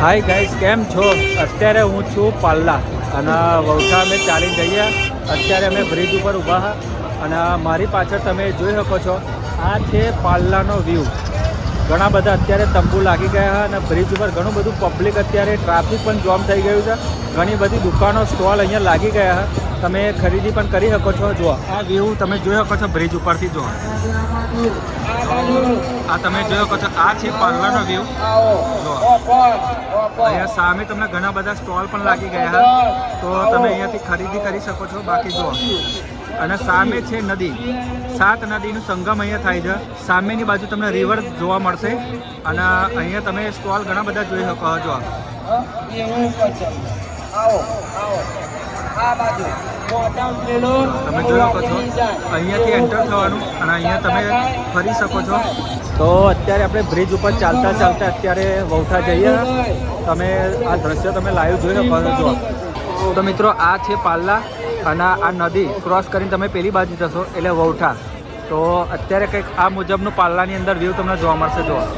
Hi guys કેમ છો? અત્યારે હું છું પાલ્લા અને વૌઠા અમે ચાલી જઈએ. અત્યારે અમે બ્રિજ ઉપર ઊભા હા અને મારી પાછળ તમે જોઈ શકો છો, આ છે પાલ્લાનો વ્યૂ ઘણા બધા અત્યારે તંબુ લાગી ગયા છે અને બ્રિજ ઉપર ઘણું બધું પબ્લિક અત્યારે ટ્રાફિક પણ જોમ થઈ ગયું છે. ઘણી બધી દુકાનો સ્ટોલ અહીંયા લાગી ગયા હતા તમે ખરીદી પણ કરી શકો છો. જુઓ, આ વ્યૂ તમે જોઈ શકો છો બ્રિજ ઉપરથી, જુઓ. આ તમે જોઈ શકો છો, આ છે પાર્લરનો વ્યૂ જુઓ અહીંયા સામે તમને ઘણા બધા સ્ટોલ પણ લાગી ગયા તો તમે અહીંયાથી ખરીદી કરી શકો છો. બાકી જુઓ અને સામે છે નદી. સાત નદીનું સંગમ અહીંયા થાય છે. સામેની બાજુ તમને રિવર જોવા મળશે. અને અહીંયા તમે સ્ટોલ ઘણા બધા જોઈ શકો છો. તમે જોઈ શકો છો. અહીંયાથી એન્ટર થવાનું અને અહીંયા તમે ફરી શકો છો. તો અત્યારે આપણે બ્રિજ ઉપર ચાલતા ચાલતા અત્યારે વૌઠા જઈએ. તમે આ દ્રશ્ય તમે લાઈવ જોઈ શકો છો. તો મિત્રો, આ છે પાલ્લા અને આ નદી. ક્રોસ કરીને તમે પેલી બાજુ જશો, એટલે વૌઠા. તો અત્યારે કંઈક આ મુજબનું પાલ્લાની અંદર વ્યૂ તમને જોવા મળશે. જોવા